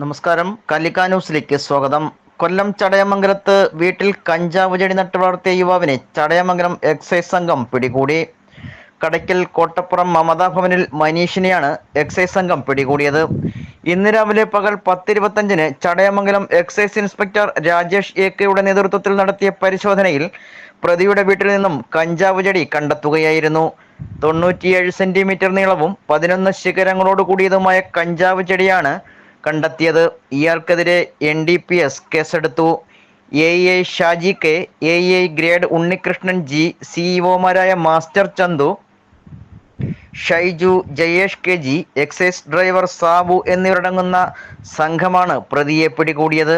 നമസ്കാരം. കലിക്ക ന്യൂസിലേക്ക് സ്വാഗതം. കൊല്ലം ചടയമംഗലത്ത് വീട്ടിൽ കഞ്ചാവ് ചെടി നട്ട് വളർത്തിയ യുവാവിനെ ചടയമംഗലം എക്സൈസ് സംഘം പിടികൂടി. കടയ്ക്കൽ കോട്ടപ്പുറം മമതാ ഭവനിൽ മനീഷിനെയാണ് എക്സൈസ് സംഘം പിടികൂടിയത്. ഇന്ന് രാവിലെ പകൽ പത്തിരുപത്തഞ്ചിന് Chadayamangalam excise inspector Rajesh A കെയുടെ നേതൃത്വത്തിൽ നടത്തിയ പരിശോധനയിൽ പ്രതിയുടെ വീട്ടിൽ നിന്നും കഞ്ചാവ് ചെടി കണ്ടെത്തുകയായിരുന്നു. തൊണ്ണൂറ്റിയേഴ് സെന്റിമീറ്റർ നീളവും പതിനൊന്ന് ശിഖരങ്ങളോട് കൂടിയതുമായ കഞ്ചാവ് ചെടിയാണ് കണ്ടെത്തിയത്. ഇയാൾക്കെതിരെ എൻ ഡി പി എസ് കേസെടുത്തു. A A Shaji K A A grade Unnikrishnan G സിഇഒമാരായ master Chandu Shaiju Jayesh K G excise driver Sabu എന്നിവരടങ്ങുന്ന സംഘമാണ് പ്രതിയെ പിടികൂടിയത്.